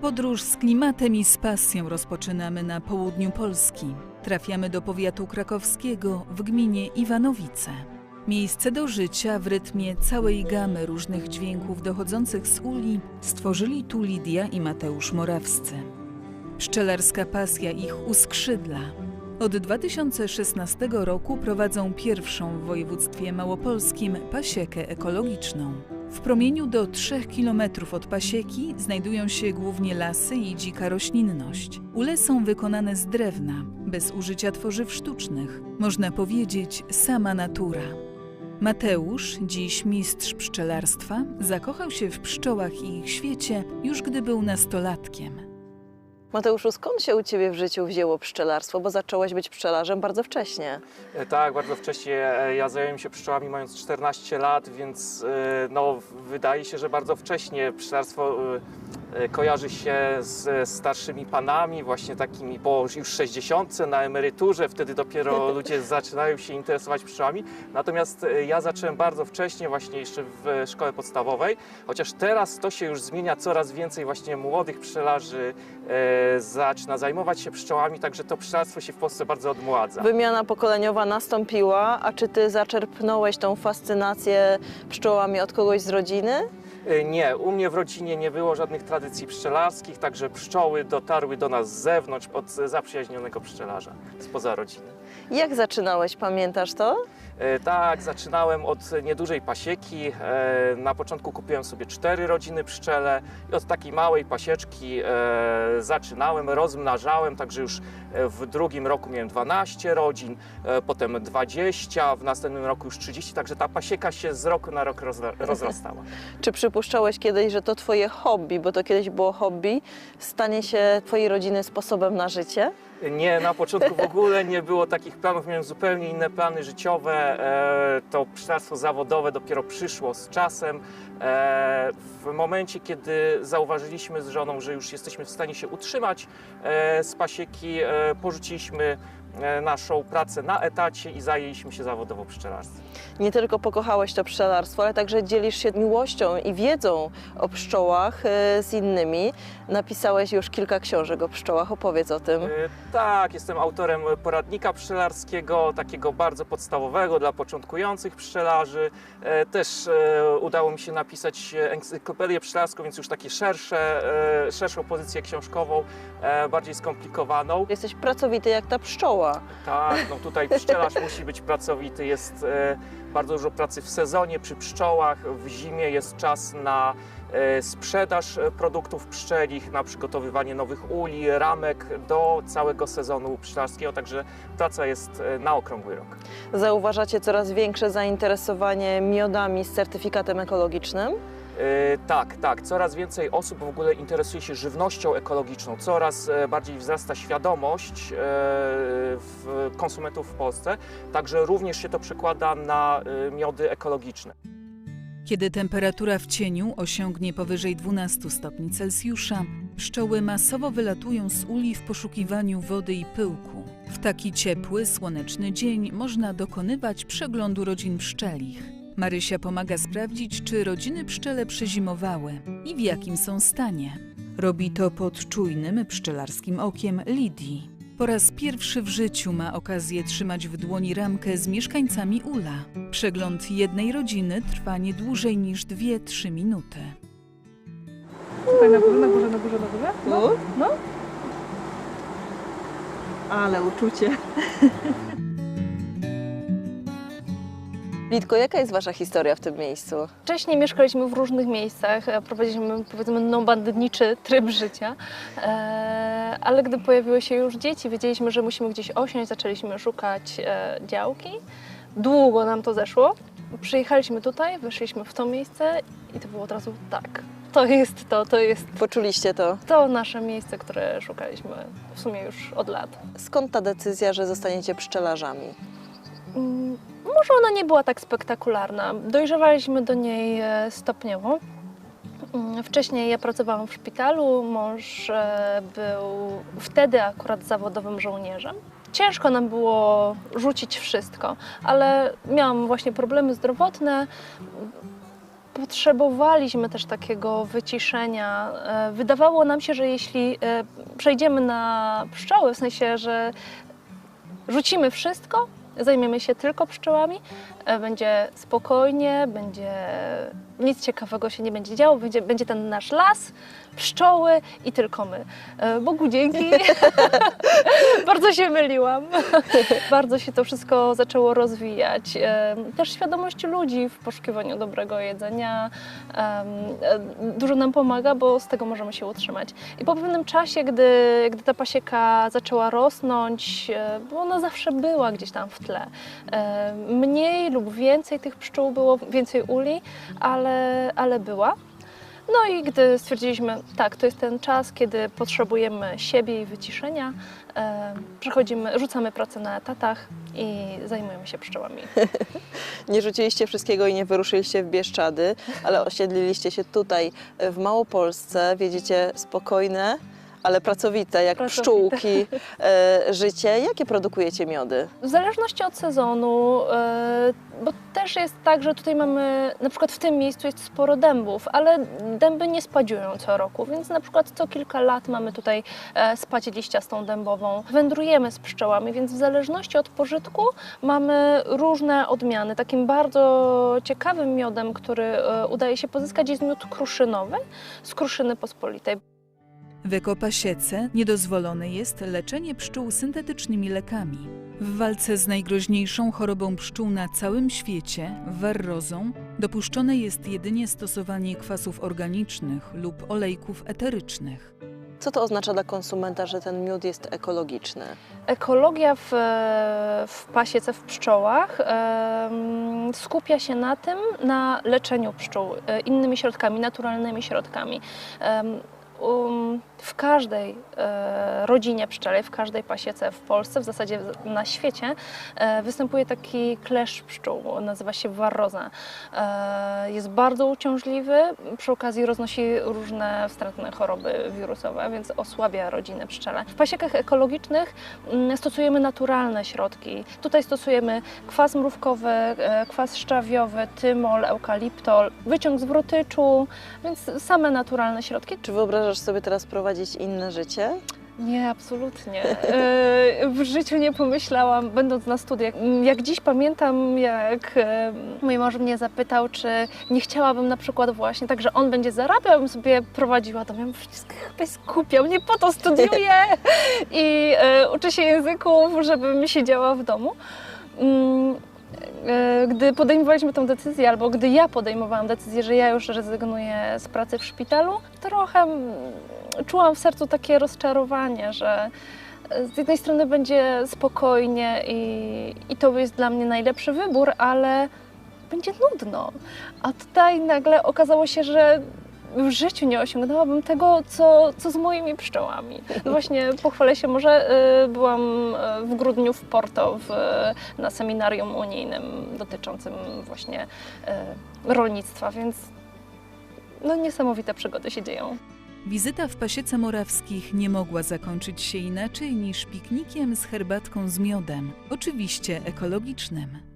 Podróż z klimatem i z pasją rozpoczynamy na południu Polski. Trafiamy do powiatu krakowskiego w gminie Iwanowice. Miejsce do życia w rytmie całej gamy różnych dźwięków dochodzących z uli stworzyli tu Lidia i Mateusz Morawscy. Pszczelarska pasja ich uskrzydla. Od 2016 roku prowadzą pierwszą w województwie małopolskim pasiekę ekologiczną. W promieniu do 3 km od pasieki znajdują się głównie lasy i dzika roślinność. Ule są wykonane z drewna, bez użycia tworzyw sztucznych. Można powiedzieć, sama natura. Mateusz, dziś mistrz pszczelarstwa, zakochał się w pszczołach i ich świecie już gdy był nastolatkiem. Mateuszu, skąd się u Ciebie w życiu wzięło pszczelarstwo? Bo zacząłeś być pszczelarzem bardzo wcześnie. E, Tak, bardzo wcześnie e, ja zająłem się pszczołami mając 14 lat, więc e, no, wydaje się, że bardzo wcześnie pszczelarstwo kojarzy się z starszymi panami, właśnie takimi po już 60 na emeryturze, wtedy dopiero ludzie zaczynają się interesować pszczołami. Natomiast e, ja zacząłem bardzo wcześnie, właśnie jeszcze w szkole podstawowej, chociaż teraz to się już zmienia, coraz więcej właśnie młodych pszczelarzy e, zaczyna zajmować się pszczołami, także to pszczelarstwo się w Polsce bardzo odmładza. Wymiana pokoleniowa nastąpiła, a czy Ty zaczerpnąłeś tą fascynację pszczołami od kogoś z rodziny? Y, Nie, u mnie w rodzinie nie było żadnych tradycji pszczelarskich, także pszczoły dotarły do nas z zewnątrz od zaprzyjaźnionego pszczelarza spoza rodziny. Jak zaczynałeś, pamiętasz to? E, Tak, zaczynałem od niedużej pasieki. E, Na początku kupiłem sobie cztery rodziny pszczele i od takiej małej pasieczki e, zaczynałem, rozmnażałem, także już w drugim roku miałem 12 rodzin, potem 20, w następnym roku już 30, także ta pasieka się z roku na rok rozra- rozrastała. Czy przypuszczałeś kiedyś, że to Twoje hobby, bo to kiedyś było hobby, stanie się Twojej rodziny sposobem na życie? Nie, na początku w ogóle nie było takich planów, miałem zupełnie inne plany życiowe. E, To pszczelarstwo zawodowe dopiero przyszło z czasem. E, W momencie, kiedy zauważyliśmy z żoną, że już jesteśmy w stanie się utrzymać e, z pasieki, porzuciliśmy naszą pracę na etacie i zajęliśmy się zawodowo pszczelarstwem. Nie tylko pokochałeś to pszczelarstwo, ale także dzielisz się miłością i wiedzą o pszczołach e, z innymi. Napisałeś już kilka książek o pszczołach, opowiedz o tym. E, Tak, jestem autorem poradnika pszczelarskiego, takiego bardzo podstawowego dla początkujących pszczelarzy. E, Też e, udało mi się napisać encyklopedię pszczelarską, więc już takie szersze, e, szerszą pozycję książkową, e, bardziej skomplikowaną. Jesteś pracowity jak ta pszczoła. Tak, no tutaj pszczelarz musi być pracowity, jest e, bardzo dużo pracy w sezonie przy pszczołach, w zimie jest czas na e, sprzedaż e, produktów pszczelich, na przygotowywanie nowych uli, ramek do całego sezonu pszczelarskiego, także praca jest e, na okrągły rok. Zauważacie coraz większe zainteresowanie miodami z certyfikatem ekologicznym? Tak, tak. Coraz więcej osób w ogóle interesuje się żywnością ekologiczną. Coraz bardziej wzrasta świadomość konsumentów w Polsce. Także również się to przekłada na miody ekologiczne. Kiedy temperatura w cieniu osiągnie powyżej 12 stopni Celsjusza, pszczoły masowo wylatują z uli w poszukiwaniu wody i pyłku. W taki ciepły, słoneczny dzień można dokonywać przeglądu rodzin pszczelich. Marysia pomaga sprawdzić, czy rodziny pszczele przezimowały i w jakim są stanie. Robi to pod czujnym pszczelarskim okiem Lidii. Po raz pierwszy w życiu ma okazję trzymać w dłoni ramkę z mieszkańcami ula. Przegląd jednej rodziny trwa nie dłużej niż 2-3 minuty. Tutaj na górze, na górze, na górze, na górze. No, no. Ale uczucie. Litko, jaka jest Wasza historia w tym miejscu? Wcześniej mieszkaliśmy w różnych miejscach, prowadziliśmy powiedzmy no banditniczy tryb życia, e, ale gdy pojawiły się już dzieci, wiedzieliśmy, że musimy gdzieś osiąść, zaczęliśmy szukać e, działki. Długo nam to zeszło. Przyjechaliśmy tutaj, weszliśmy w to miejsce i to było od razu tak. To jest to, to jest Poczuliście to? to nasze miejsce, które szukaliśmy w sumie już od lat. Skąd ta decyzja, że zostaniecie pszczelarzami? Mm, Może ona nie była tak spektakularna. Dojrzewaliśmy do niej e, stopniowo. Mm, Wcześniej ja pracowałam w szpitalu, mąż e, był wtedy akurat zawodowym żołnierzem. ciężko nam było rzucić wszystko, ale miałam właśnie problemy zdrowotne. Potrzebowaliśmy też takiego wyciszenia. E, Wydawało nam się, że jeśli e, przejdziemy na pszczoły, w sensie, że rzucimy wszystko, zajmiemy się tylko pszczołami, e, będzie spokojnie, będzie nic ciekawego się nie będzie działo, będzie, będzie ten nasz las, pszczoły i tylko my. E, Bogu dzięki. Bardzo się myliłam. Bardzo się to wszystko zaczęło rozwijać. E, Też świadomość ludzi w poszukiwaniu dobrego jedzenia e, dużo nam pomaga, bo z tego możemy się utrzymać. I po pewnym czasie, gdy, gdy ta pasieka zaczęła rosnąć, bo ona zawsze była gdzieś tam w tle, mniej lub więcej tych pszczół było, więcej uli, ale, ale była. No i gdy stwierdziliśmy, tak, to jest ten czas, kiedy potrzebujemy siebie i wyciszenia, e, przechodzimy, rzucamy pracę na etatach i zajmujemy się pszczołami. Nie rzuciliście wszystkiego i nie wyruszyliście w Bieszczady, ale osiedliliście się tutaj w Małopolsce, wiedziecie, spokojne, ale pracowite, jak Pracowite. pszczółki e, życie. Jakie produkujecie miody? W zależności od sezonu, e, bo też jest tak, że tutaj mamy, na przykład w tym miejscu jest sporo dębów, ale dęby nie spadziują co roku, więc na przykład co kilka lat mamy tutaj e, spać liściastą dębową. Wędrujemy z pszczołami, więc w zależności od pożytku mamy różne odmiany. Takim bardzo ciekawym miodem, który e, udaje się pozyskać jest miód kruszynowy z kruszyny pospolitej. W ekopasiece niedozwolone jest leczenie pszczół syntetycznymi lekami. W walce z najgroźniejszą chorobą pszczół na całym świecie, warrozą, dopuszczone jest jedynie stosowanie kwasów organicznych lub olejków eterycznych. Co to oznacza dla konsumenta, że ten miód jest ekologiczny? Ekologia w, w pasiece, w pszczołach skupia się na tym, na leczeniu pszczół e, innymi środkami, naturalnymi środkami. W każdej e, rodzinie pszczelej, w każdej pasiece w Polsce, w zasadzie na świecie, e, występuje taki kleszcz pszczół, nazywa się warroza. E, jest bardzo uciążliwy, przy okazji roznosi różne wstrętne choroby wirusowe, więc osłabia rodziny pszczele. W pasiekach ekologicznych mm, stosujemy naturalne środki. Tutaj stosujemy kwas mrówkowy, kwas szczawiowy, tymol, eukaliptol, wyciąg z wrotyczu, więc same naturalne środki. Czy wyobrażasz sobie teraz prowadzić inne życie? Nie, absolutnie. E, W życiu nie pomyślałam, będąc na studiach. Jak dziś pamiętam, jak e, mój mąż mnie zapytał, czy nie chciałabym na przykład właśnie tak, że on będzie zarabiał, bym sobie prowadziła dom. Ja mówię, chyba jest kupiał, nie po to studiuję i e, uczę się języków, żebym siedziała w domu. E, Gdy podejmowaliśmy tę decyzję, albo gdy ja podejmowałam decyzję, że ja już rezygnuję z pracy w szpitalu, trochę mm, czułam w sercu takie rozczarowanie, że e, z jednej strony będzie spokojnie i, i to jest dla mnie najlepszy wybór, ale będzie nudno. A tutaj nagle okazało się, że w życiu nie osiągnęłabym tego, co, co z moimi pszczołami. No właśnie pochwalę się, może y, byłam y, w grudniu w Porto w, na seminarium unijnym dotyczącym właśnie y, rolnictwa, więc no niesamowite przygody się dzieją. Wizyta w pasiece morawskich nie mogła zakończyć się inaczej niż piknikiem z herbatką z miodem, oczywiście ekologicznym.